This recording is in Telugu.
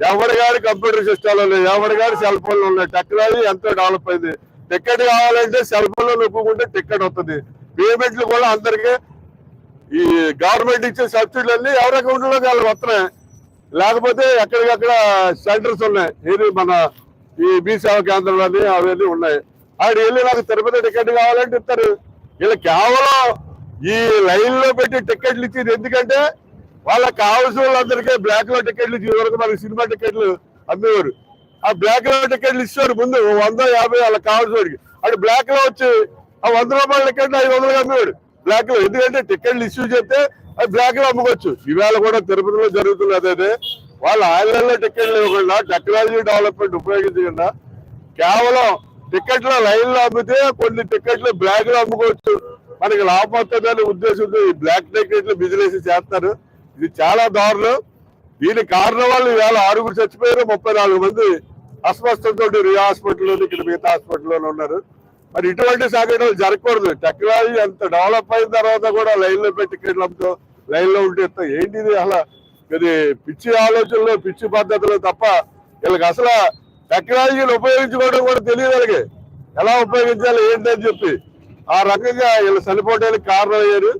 ఎవరి గారి కంప్యూటర్ సిస్టాలు ఉన్నాయి? ఎవరి గారి సెల్ ఫోన్లు ఉన్నాయి? టెక్నాలజీ ఎంతో డెవలప్ అయింది? టికెట్ కావాలంటే సెల్ ఫోన్లో నొప్పుకుంటే టికెట్ వస్తుంది. పేమెంట్లు కూడా అందరికీ ఈ గవర్నమెంట్ ఇచ్చే సబ్సిడీలు అన్ని ఎవరి అకౌంట్లో వస్తున్నాయి లేకపోతే ఎక్కడికక్కడ సెంటర్స్ ఉన్నాయి. ఇది మన ఈ మీ సేవా కేంద్రాలు అవన్నీ ఉన్నాయి. ఆడ వెళ్ళి నాకు తిరుపతి టికెట్ కావాలంటే ఇస్తారు. వీళ్ళు కేవలం ఈ లైన్లో పెట్టి టికెట్లు ఇచ్చేది ఎందుకంటే వాళ్ళకి కావాల్సిన వాళ్ళందరికీ బ్లాక్లో టికెట్లు ఇచ్చి వరకు మనకి సినిమా టికెట్లు అమ్మేవారు. ఆ బ్లాక్లో టికెట్లు ఇచ్చారు ముందు వంద యాభై వాళ్ళకి కావాల్సిన వాడికి. అటు బ్లాక్లో వచ్చి ఆ వంద రూపాయల టికెట్లు ఐదు వందలు అమ్మేవాడు బ్లాక్లో. ఎందుకంటే టికెట్లు ఇష్యూ చేస్తే అది బ్లాక్లో అమ్ముకోవచ్చు. ఇవాళ కూడా తిరుపతిలో జరుగుతుంది అదే వాళ్ళు ఆన్లైన్ టికెట్లు ఇవ్వకుండా టెక్నాలజీ డెవలప్మెంట్ ఉపయోగించకుండా కేవలం టికెట్ల లైన్లో అమ్మితే కొన్ని టికెట్లు బ్లాక్లో అమ్ముకోవచ్చు. మనకి లాభం వస్తుందనే ఉద్దేశంతో ఈ బ్లాక్ టికెట్లు బిజినెస్ చేస్తారు. ఇది చాలా దారుణం. దీని కారణం వల్ల ఇవాళ ఆరుగురు చచ్చిపోయారు. ముప్పై నాలుగు మంది అస్వస్థతతో రియా హాస్పిటల్లో ఇక్కడ మిగతా హాస్పిటల్లో ఉన్నారు. మరి ఇటువంటి సంఘటనలు జరగకూడదు. టెక్నాలజీ అంత డెవలప్ అయిన తర్వాత కూడా లైన్లో పెట్టి టికెట్లు అమ్ముతూ ఉంటే ఏంటి ఏంటిది అలా ఇది పిచ్చి ఆలోచనలు పిచ్చి పద్ధతులు తప్ప వీళ్ళకి అసలు టెక్నాలజీని ఉపయోగించుకోవడం కూడా తెలియదు వాళ్ళకి. ఎలా ఉపయోగించాలి ఏంటని చెప్పి. ఆ రకంగా వీళ్ళు చనిపోవడానికి కారణం అయ్యారు